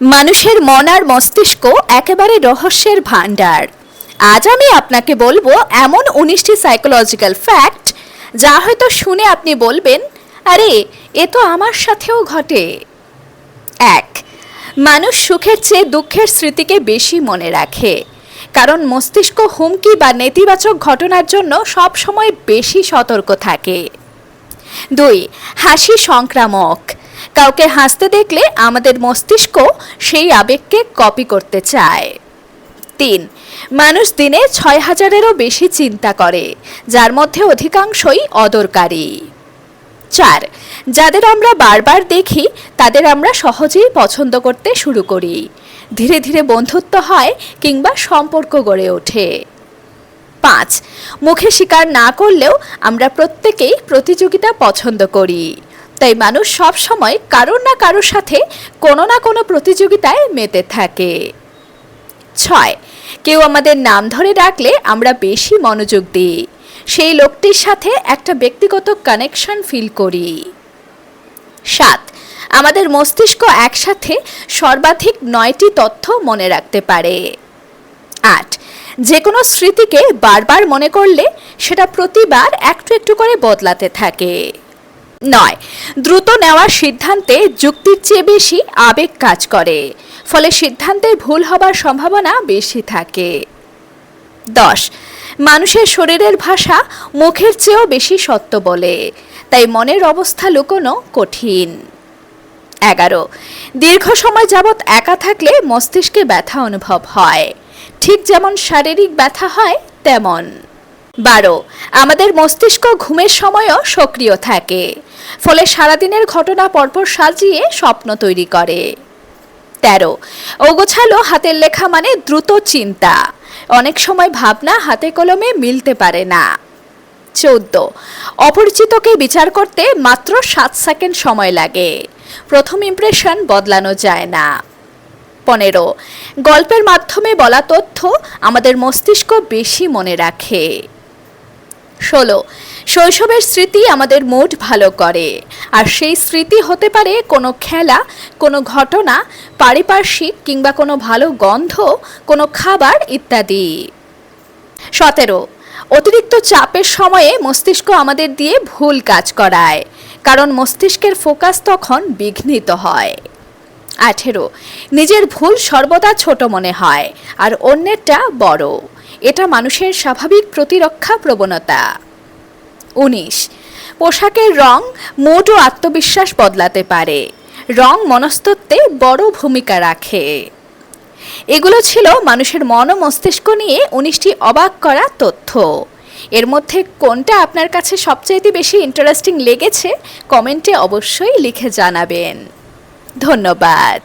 মানুষের মন আর মস্তিষ্ক একেবারে রহস্যের ভাণ্ডার। আজ আমি আপনাকে বলব এমন উনিশটি সাইকোলজিক্যাল ফ্যাক্ট যা হয়তো শুনে আপনি বলবেন, আরে, এ তো আমার সাথেও ঘটে। এক, মানুষ সুখের চেয়ে দুঃখের স্মৃতিকে বেশি মনে রাখে। কারণ মস্তিষ্ক হুমকি বা নেতিবাচক ঘটনার জন্য সবসময় বেশি সতর্ক থাকে। দুই, হাসি সংক্রামক। কাউকে হাসতে দেখলে আমাদের মস্তিষ্ক সেই আবেগকে কপি করতে চায়। তিন, মানুষ দিনে ছয় হাজারেরও বেশি চিন্তা করে, যার মধ্যে অধিকাংশই অদরকারী। চার, যাদের আমরা বারবার দেখি, তাদের আমরা সহজেই পছন্দ করতে শুরু করি। ধীরে ধীরে বন্ধুত্ব হয় কিংবা সম্পর্ক গড়ে ওঠে। পাঁচ, মুখে স্বীকার না করলেও আমরা প্রত্যেকেই প্রতিযোগিতা পছন্দ করি। তাই মানুষ সব সময় কারোর না কারোর সাথে কোনো না কোনো প্রতিযোগিতায় মেতে থাকে। ছয়, কেউ আমাদের নাম ধরে ডাকলে আমরা বেশি মনোযোগ দিই। সেই লোকটির সাথে একটা ব্যক্তিগত কানেকশন ফিল করি। সাত, আমাদের মস্তিষ্ক একসাথে সর্বাধিক নয়টি তথ্য মনে রাখতে পারে। আট যে কোনো স্মৃতিকে বারবার মনে করলে সেটা প্রতিবার একটু একটু করে বদলাতে থাকে। নয়। দ্রুত নেওয়ার সিদ্ধান্তে যুক্তির চেয়ে বেশি আবেগ কাজ করে। ফলে সিদ্ধান্তে ভুল হবার সম্ভাবনা বেশি থাকে। দশ। মানুষের শরীরের ভাষা মুখের চেয়েও বেশি সত্য বলে। তাই মনের অবস্থা লুকোনো কঠিন। এগারো। দীর্ঘ সময় যাবৎ একা থাকলে মস্তিষ্কে ব্যথা অনুভব হয়। ঠিক যেমন শারীরিক ব্যথা হয়, তেমন। বারো। আমাদের মস্তিষ্ক ঘুমের সময়ও সক্রিয় থাকে। ফলে সারাদিনের ঘটনা পরপর সাজিয়ে স্বপ্ন তৈরি করে। তেরো। ওগোছালো হাতের লেখা মানে দ্রুত চিন্তা। অনেক সময় ভাবনা হাতে কলমে মিলতে পারে না। চৌদ্দ। অপরিচিতকে বিচার করতে মাত্র সাত সেকেন্ড সময় লাগে। প্রথম ইমপ্রেশন বদলানো যায় না। পনেরো। গল্পের মাধ্যমে বলা তথ্য আমাদের মস্তিষ্ক বেশি মনে রাখে। ষোলো। শৈশবের স্মৃতি আমাদের মুড ভালো করে। আর সেই স্মৃতি হতে পারে কোনো খেলা, কোনো ঘটনা, পারিপার্শ্বিক কিংবা কোনো ভালো গন্ধ, কোনো খাবার ইত্যাদি। সতেরো। অতিরিক্ত চাপের সময়ে মস্তিষ্ক আমাদের দিয়ে ভুল কাজ করায়, কারণ মস্তিষ্কের ফোকাস তখন বিঘ্নিত হয়। আঠেরো। নিজের ভুল সর্বদা ছোট মনে হয়, আর অন্যেরটা বড়। এটা মানুষের স্বাভাবিক প্রতিরক্ষা প্রবণতা। উনিশ, পোশাকের রং মোট ও আত্মবিশ্বাস বদলাতে পারে। রং মনস্তত্ত্বে বড় ভূমিকা রাখে। এগুলো ছিল মানুষের মন ও মস্তিষ্ক নিয়ে উনিশটি অবাক করা তথ্য। এর মধ্যে কোনটা আপনার কাছে সবচাইতে বেশি ইন্টারেস্টিং লেগেছে, কমেন্টে অবশ্যই লিখে জানাবেন। ধন্যবাদ।